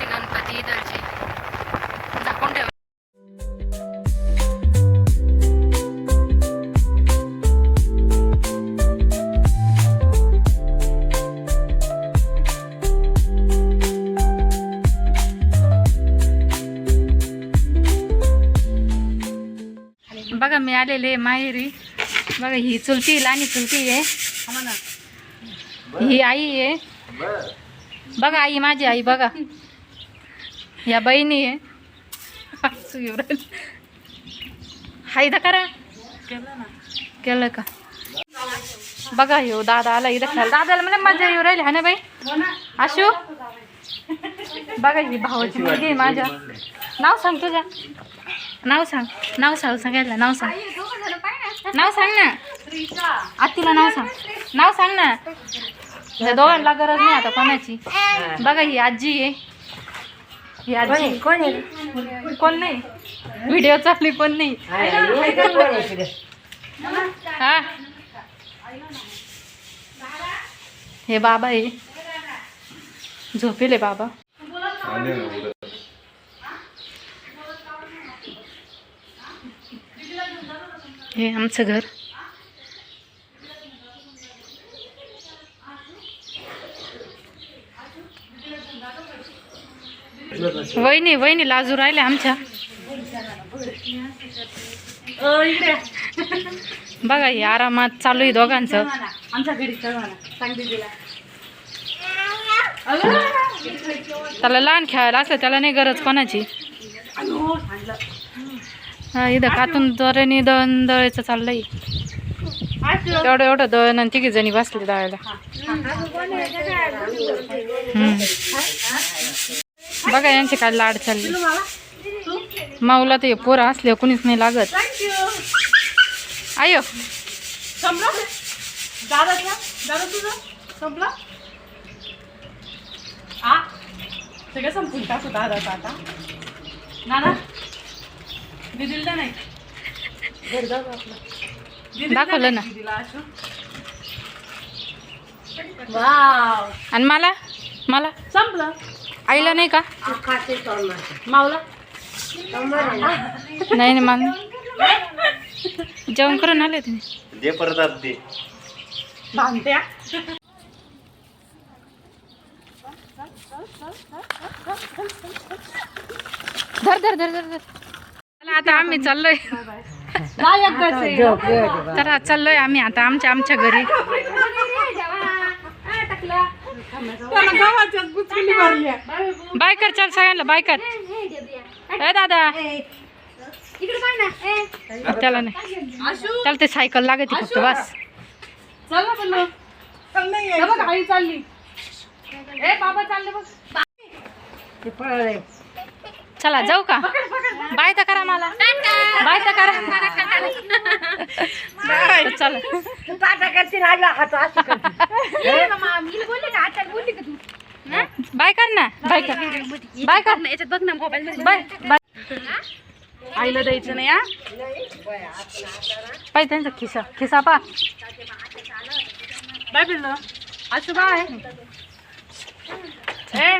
भाजी इथलची झाकून ठेव. बघा मी आलेले माहेरी. बघा ही चुलती लहानी चुलती आहे. ही आई आहे. बघा आई माझी आई बघा. या बहिणी आहे. हा इथं हाय करा. केलं का? बघा येऊ दादा आला इथं खेळायला. दादाला मला मजा येऊ राहिली हा ना बाई? आशू? बघा ही भावाची मुलगी आहे माझ्या. नाव सांग तुझ्या नाव सांग. नाव सांग सांगायला नाव सांग. नाव सांग ना. आत्तीला नाव सांग. नाव सांग ना. दोघांना गरज नाही आता कोणाची. बघा ही आजी आहे. ही आजी. कोण नाही? व्हिडिओ चालली पण नाही. हा? हे बाबा आहे. झोपेले बाबा. हे आमचं घर. वहिनी वहिनी लाजू राहिल्या आमच्या. बघा हे आरामात चालू आहे दोघांचं. त्याला लहान खेळायला असलं त्याला नाही गरज कोणाची. इथं कातून दोऱ्याने दळण दळायचं चाललंय. एवढं एवढं दळण आणि तिघी जणी बसले दळायला. बघा यांची काय लाड चालली. माऊला ते पोरं असले कुणीच नाही लागत. थँक्यू आयो. संपलं? दादा द्या. दादा तुझं? संपलं? सगळं संपून टाकू दादाचं आता. नाना दिदीला नाही. दीदीला दाखवलं ना. आणि मला? मला? संपलं. आईला नाही का? मावला नाही नाही मला जेवण करून आले तुम्ही. दे परत आत दे. बांधत्या. धर धर धर धर धर. चला आता आम्ही चाललोय. तर चाललोय आम्ही आता आमच्या आमच्या घरी. त्याला गव्हाच्याच गुचकिली भरल्या. बाय कर चल सगळ्यांना बाय कर ए. दादा त्याला नाही. त्याला ते सायकल लागते फक्त बस. चल ना हे बघ आई चालली. ए बाबा चालले बघ. चला जाऊ का? बाय तर करा मला. बाय तर करा. चला. बाय कर ना बाय कर. बाय कर. याच्यात बघ ना मोबाईल बाय बाय. आईला द्यायचं नाही बाय त्यांचा खिसा खिसा पा. बाय पिल्लू. आशू बाय ए